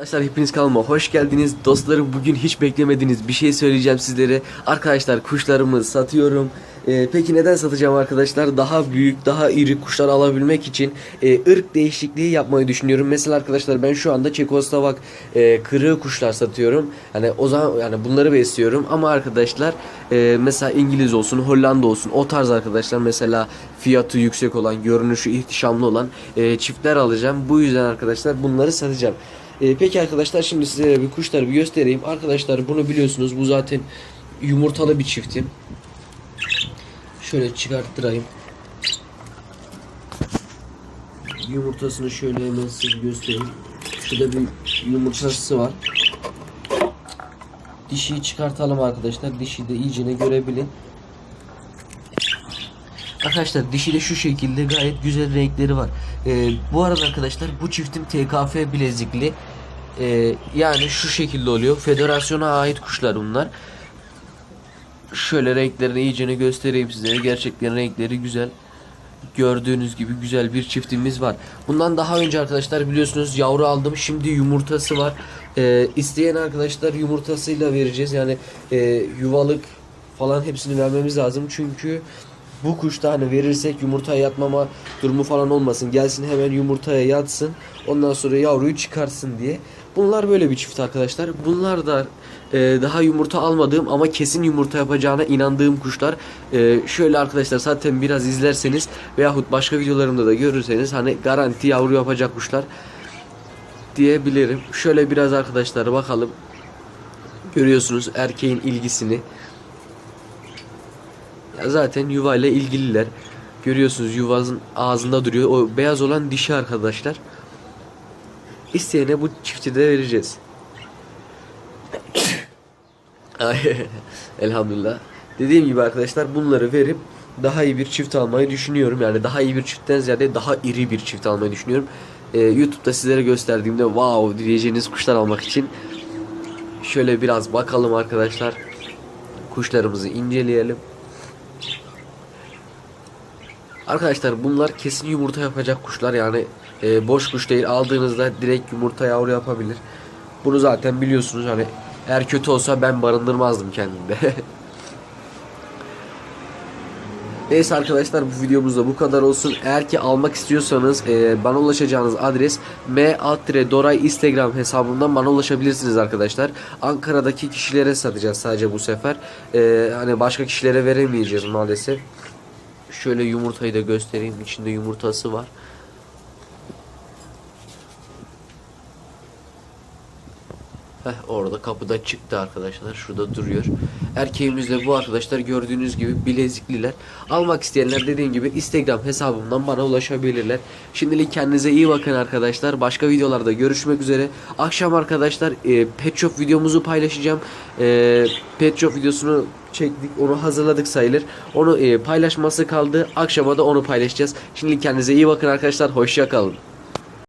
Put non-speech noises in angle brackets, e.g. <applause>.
Arkadaşlar hepiniz kanalıma hoş geldiniz. Dostlarım bugün hiç beklemediğiniz bir şey söyleyeceğim sizlere. Arkadaşlar kuşlarımı satıyorum. Ee, peki neden satacağım arkadaşlar? Daha büyük, daha iri kuşlar alabilmek için e, ırk değişikliği yapmayı düşünüyorum. Mesela arkadaşlar ben şu anda Çekoslovak e, kırığı kuşlar satıyorum. Hani o zaman yani bunları besliyorum ama arkadaşlar e, mesela İngiliz olsun, Hollanda olsun o tarz arkadaşlar mesela fiyatı yüksek olan, görünüşü ihtişamlı olan e, çiftler alacağım. Bu yüzden arkadaşlar bunları satacağım. E, peki arkadaşlar şimdi size bir kuşları bir göstereyim. Arkadaşlar bunu biliyorsunuz bu zaten yumurtalı bir çiftim. Şöyle çıkarttırayım. Yumurtasını şöyle hemen size göstereyim. Şurada bir yumurtası var. Dişiyi çıkartalım arkadaşlar. Dişi de iyicene görebilin. Arkadaşlar dişi de şu şekilde gayet güzel renkleri var. Ee, bu arada arkadaşlar bu çiftim TKF bilezikli. Ee, yani şu şekilde oluyor. Federasyona ait kuşlar bunlar. Şöyle renklerini iyicene göstereyim size. Gerçekten renkleri güzel. Gördüğünüz gibi güzel bir çiftimiz var. Bundan daha önce arkadaşlar biliyorsunuz yavru aldım. Şimdi yumurtası var. Ee, isteyen arkadaşlar yumurtasıyla vereceğiz. Yani e, yuvalık falan hepsini vermemiz lazım. Çünkü bu kuşta hani verirsek yumurtaya yatmama durumu falan olmasın. Gelsin hemen yumurtaya yatsın. Ondan sonra yavruyu çıkarsın diye. Bunlar böyle bir çift arkadaşlar. Bunlar da e, daha yumurta almadığım ama kesin yumurta yapacağına inandığım kuşlar. E, şöyle arkadaşlar zaten biraz izlerseniz veyahut başka videolarımda da görürseniz hani garanti yavru yapacak kuşlar diyebilirim. Şöyle biraz arkadaşlar bakalım. Görüyorsunuz erkeğin ilgisini. Ya zaten yuvayla ilgililer. Görüyorsunuz yuvasının ağzında duruyor. O beyaz olan dişi arkadaşlar. İsteyene bu çifti de vereceğiz. <coughs> <laughs> Elhamdülillah. Dediğim gibi arkadaşlar bunları verip daha iyi bir çift almayı düşünüyorum. Yani daha iyi bir çiftten ziyade daha iri bir çift almayı düşünüyorum. Ee, YouTube'da sizlere gösterdiğimde wow diyeceğiniz kuşlar almak için şöyle biraz bakalım arkadaşlar. Kuşlarımızı inceleyelim. Arkadaşlar bunlar kesin yumurta yapacak kuşlar yani e, boş kuş değil aldığınızda direkt yumurta yavru yapabilir. Bunu zaten biliyorsunuz hani eğer kötü olsa ben barındırmazdım kendimde. <laughs> Neyse arkadaşlar bu videomuzda bu kadar olsun. Eğer ki almak istiyorsanız e, bana ulaşacağınız adres m doray instagram hesabından bana ulaşabilirsiniz arkadaşlar. Ankara'daki kişilere satacağız sadece bu sefer. E, hani başka kişilere veremeyeceğiz maalesef. Şöyle yumurtayı da göstereyim. İçinde yumurtası var. Heh, orada kapıda çıktı arkadaşlar. Şurada duruyor. Erkeğimiz de bu arkadaşlar gördüğünüz gibi bilezikliler. Almak isteyenler dediğim gibi Instagram hesabımdan bana ulaşabilirler. Şimdilik kendinize iyi bakın arkadaşlar. Başka videolarda görüşmek üzere. Akşam arkadaşlar e, Pet Shop videomuzu paylaşacağım. E, Pet Shop videosunu çektik. Onu hazırladık sayılır. Onu e, paylaşması kaldı. Akşama da onu paylaşacağız. Şimdilik kendinize iyi bakın arkadaşlar. Hoşça kalın.